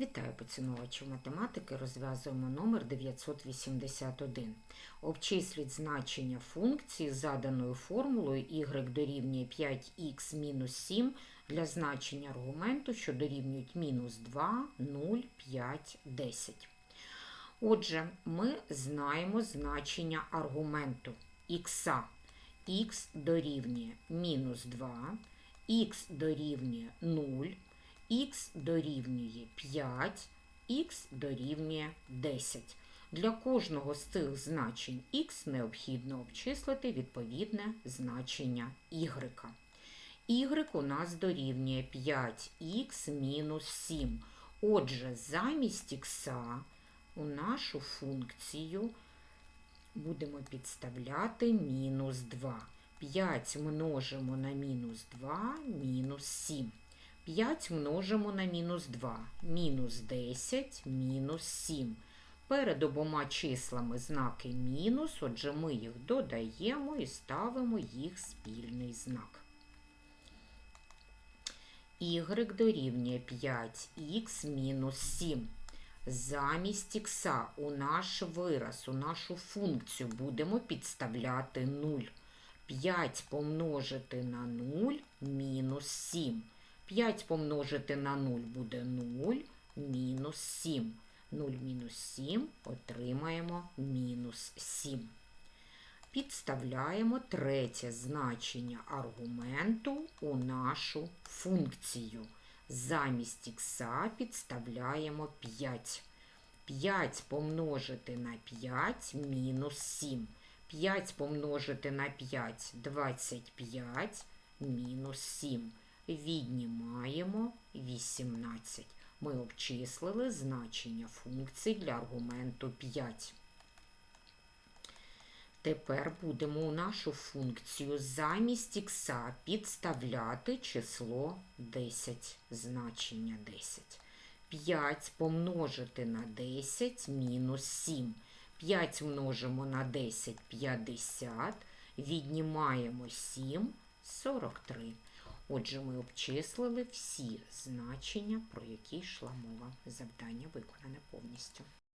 Вітаю поціновувачів математики. Розв'язуємо номер 981. Обчисліть значення функції заданою формулою y дорівнює 5х мінус 7 для значення аргументу, що дорівнюють мінус 2, 0, 5, 10. Отже, ми знаємо значення аргументу х. х дорівнює мінус 2, х дорівнює 0, х дорівнює 5, х дорівнює 10. Для кожного з цих значень х необхідно обчислити відповідне значення y. y у нас дорівнює 5х мінус 7. Отже, замість х у нашу функцію будемо підставляти мінус 2. 5 множимо на мінус 2, мінус 7. 5 множимо на мінус 2, мінус 10, мінус 7. Перед обома числами знаки мінус, отже, ми їх додаємо і ставимо їх спільний знак. y дорівнює 5х мінус 7. Замість х у наш вираз, у нашу функцію будемо підставляти 0. 5 помножити на 0 мінус 7. 5 помножити на 0 буде 0, мінус 7. 0 мінус 7 отримаємо мінус 7. Підставляємо третє значення аргументу у нашу функцію. Замість х підставляємо 5. 5 помножити на 5 мінус 7. 5 помножити на 5 25 мінус 7. Віднімаємо 18. Ми обчислили значення функцій для аргументу 5. Тепер будемо у нашу функцію замість х підставляти число 10, значення 10. 5 помножити на 10 мінус 7. 5 множимо на 10 50, віднімаємо 7 43. Отже, ми обчислили всі значення, про які йшла мова. Завдання виконане повністю.